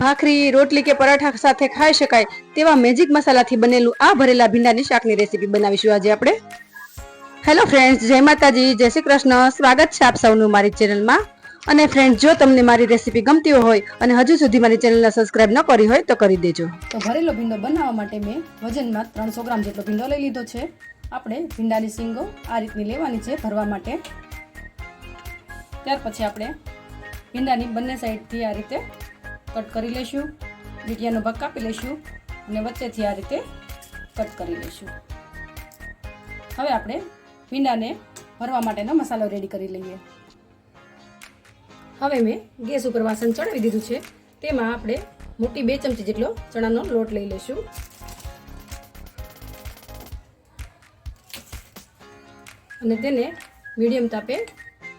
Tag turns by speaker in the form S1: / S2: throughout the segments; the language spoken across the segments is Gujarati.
S1: ભાખરી, રોટલી કે પરાઠા સાથે ખાઈ શકાય તેવા મેજિક મસાલાથી બનેલું આ ભરેલા ભીંડાની શાકની રેસીપી બનાવીશું આજે આપણે. હેલો ફ્રેન્ડ્સ જય માતાજી, જય શ્રી કૃષ્ણ. સ્વાગત છે આપ સૌનું મારી ચેનલમાં. અને ફ્રેન્ડ જો તમને મારી રેસીપી ગમતી હોય અને હજુ સુધી મારી ચેનલને સબસ્ક્રાઇબ ન કરી હોય તો કરી દેજો.
S2: તો ભરેલો ભીંડો બનાવવા માટે મેં વજનમાં ત્રણસો ગ્રામ જેટલો ભીંડો લઈ લીધો છે. આપણે ભીંડાની સિંગો આ રીતની લેવાની છે ભરવા માટે. ત્યાર પછી આપણે ભીંડાની બંને સાઈડથી આ રીતે કટ કરી લઈશું બીટિયાનો ભાગ કાપી લઈશું અને વચ્ચેથી આ રીતે કટ કરી લઈશું હવે આપણે ભીંડાને ભરવા માટેનો મસાલો રેડી કરી લઈએ. હવે મેં ગેસ ઉપર વાસણ ચડાવી દીધું છે. તેમાં આપણે મોટી બે ચમચી જેટલો ચણાનો લોટ લઈ લઈશું અને તેને મીડિયમ તાપે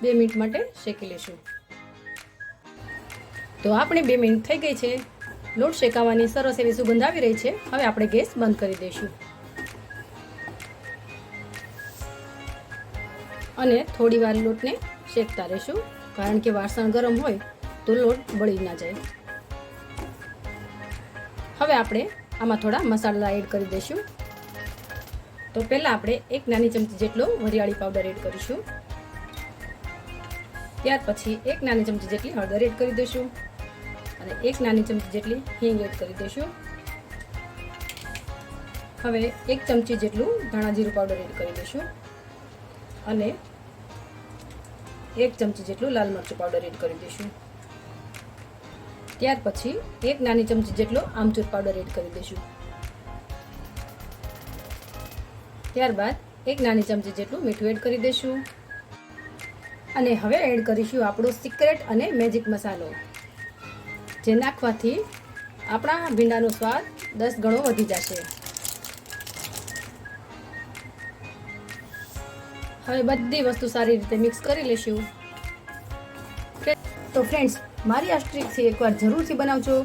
S2: બે મિનિટ માટે શેકી લઈશું તો આપણે બે મિનિટ થઈ ગઈ છે. લોટ શેકાવાની સરસ એવી સુગંધ આવી રહી છે. હવે આપણે ગેસ બંધ કરી દઈશું. અને થોડી વાર લોટને શેકતા રહીશું. કારણ કે વાસણ ગરમ હોય તો લોટ બળી ના જાય. હવે આપણે આમાં થોડા મસાલા એડ કરી દઈશું. તો પહેલાં આપણે એક નાની ચમચી જેટલો વરિયાળી પાવડર એડ કરીશું. ત્યાર પછી એક નાની ચમચી જેટલી હળદર એડ કરી દઈશું. અને એક નાની ચમચી જેટલી હિંગ એડ કરી દઈશું. હવે એક ચમચી જેટલું ધાણા જીરું પાવડર એડ કરી દઈશું. અને એક ચમચી જેટલું લાલ મરચું પાવડર એડ કરી દઈશું. ત્યાર પછી એક નાની ચમચી જેટલો આમચૂર પાવડર એડ કરી દઈશું. ત્યારબાદ એક નાની ચમચી જેટલું મીઠું એડ કરી દઈશું. અને હવે એડ કરીશું આપણો સિક્રેટ અને મેજિક મસાલો. જે નાખવાથી આપણા ભીંડાનો સ્વાદ દસ ગણો વધી જશે. હવે બધી વસ્તુ સારી રીતે મિક્સ કરી લઈશું તો ફ્રેન્ડ્સ મારી આ સ્ટ્રીકથી એકવાર જરૂરથી બનાવજો.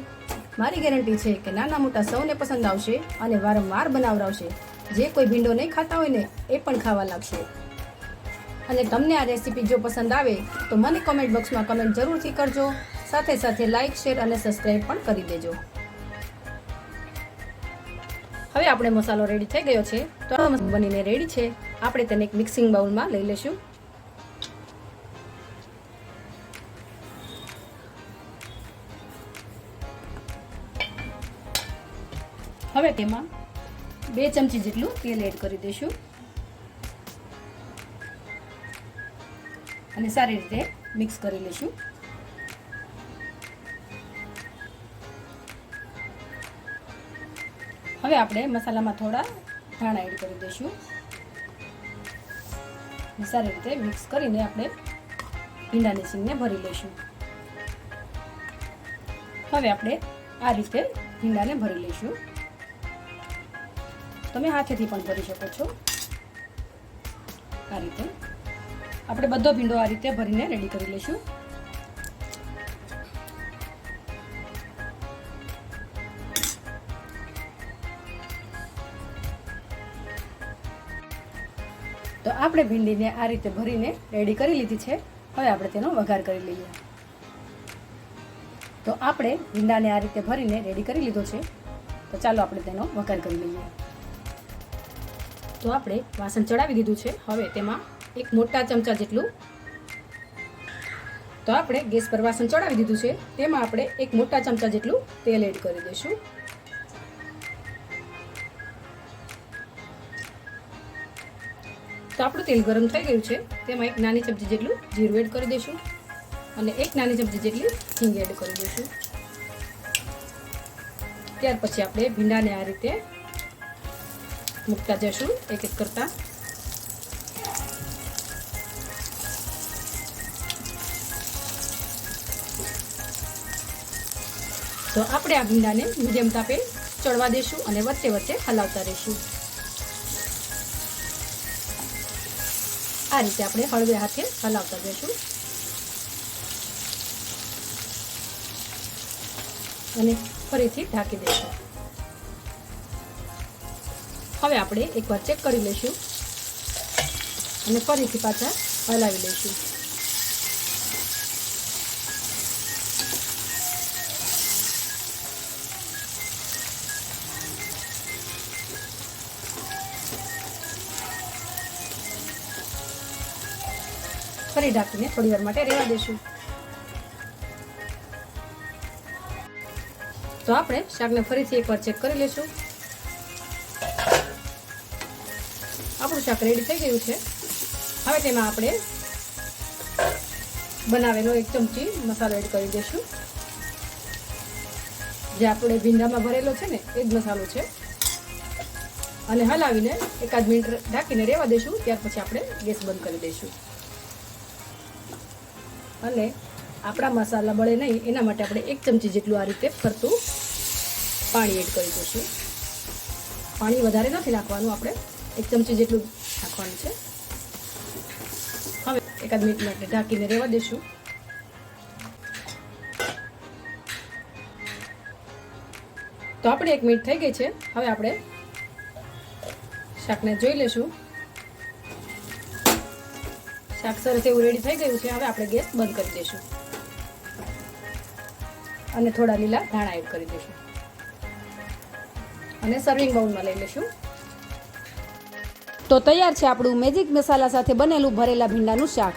S2: મારી ગેરંટી છે કે નાના મોટા સૌને પસંદ આવશે અને વારંવાર બનાવરાવશે. જે કોઈ ભીંડો નહીં ખાતા હોય ને, એ પણ ખાવા લાગશે. અને તમને આ રેસીપી જો પસંદ આવે, તો મને કોમેન્ટ બોક્સમાં કમેન્ટ જરૂરથી કરજો. સાથે સાથે લાઇક શેર અને સબસ્ક્રાઈબ પણ કરી દેજો. હવે આપણે મસાલો રેડી થઈ ગયો છે. તો બનીને રેડી છે. આપણે તેને એક મિક્સિંગ બાઉલમાં લઈ લઈશું હવે તેમાં બે ચમચી જેટલું તેલ એડ કરી દઈશું. અને સારી રીતે મિક્સ કરી લઈશું. હવે આપણે મસાલામાં થોડા ધાણા એડ કરી દઈશું. સારી રીતે મિક્સ કરીને આપણે ભીંડાની સીંગને ભરી લઈશું. હવે આપણે આ રીતે ભીંડાને ભરી લઈશું. તમે હાથેથી પણ ભરી શકો છો. આ રીતે. આપણે બધો ભીંડો આ રીતે ભરીને રેડી કરી લઈશું. તો આપણે ભીંડીને આ રીતે ભરીને રેડી કરી લીધી છે. હવે આપણે તેનો વઘાર કરી લઈએ. તો આપણે ભીંડાને આ રીતે ભરીને રેડી કરી લીધો છે. તો ચાલો આપણે તેનો વઘાર કરી લઈએ. તો આપણે વાસણ ચડાવી દીધું છે. હવે તેમાં એક મોટા ચમચા જેટલું તો આપણે ગેસ પર વાસણ ચડાવી દીધું છે. તેમાં આપણે એક મોટા ચમચા જેટલું તેલ એડ કરી દઈશું. તો આપણું તેલ ગરમ થઈ ગયું છે. તેમાં એક નાની ચમચી જેટલું જીરું એડ કરી દઈશું અને એક નાની ચમચી જેટલી હિંગ એડ કરી દઈશું. ત્યાર પછી આપણે ભીંડાને આ રીતે મૂકતા જશું એક એક કરતા. તો આપણે આ ભીંડાને મીડિયમ તાપે ચડવા દેશું અને વચ્ચે વચ્ચે હલાવતા રહીશું. આ રીતે આપણે હળવે હાથે હલાવતા જઈશું. અને ફરીથી ઢાંકી દઈશું. હવે આપણે એકવાર ચેક કરી લઈશું. અને ફરીથી પાછા હલાવી લઈશું. ફરી ઢાંકીને થોડી વાર માટે રહેવા દેશું. તો આપણે શાકને ફરીથી એકવાર ચેક કરી લેશું આપણું શાક રેડી થઈ ગયું છે. હવે તેમાં આપણે બનાવેલો એક ચમચી મસાલો એડ કરી દઈશું. જે આપણે ભીંડામાં ભરેલો છે ને, એ જ મસાલો છે. અને હલાવીને એકાદ મિનિટ ઢાંકીને રહેવા દઈશું ત્યાર પછી આપણે ગેસ બંધ કરી દઈશું. અને આપણા મસાલા બળે નહીં, એના માટે આપણે એક ચમચી જેટલું આ રીતે ફરતું પાણી એડ કરી દઈશું. પાણી વધારે નથી નાખવાનું, આપણે એક ચમચી જેટલું નાખવાનું છે. હવે એકાદ મિનિટ માટે ઢાંકીને રહેવા દઈશું. તો આપણે એક મિનિટ થઈ ગઈ છે. હવે આપણે શાકને જોઈ લેશું શાક સરસ એવું રેડી થઈ ગયું છે, હવે આપણે ગેસ બંધ કરી દઈશું. અને થોડા લીલા ધાણા એડ કરી દઈશું. અને સર્વિંગ બાઉલમાં લઈ લઈશું. તો તૈયાર છે આપણું મેજિક મસાલા સાથે બનેલું ભરેલા ભીંડાનું શાક.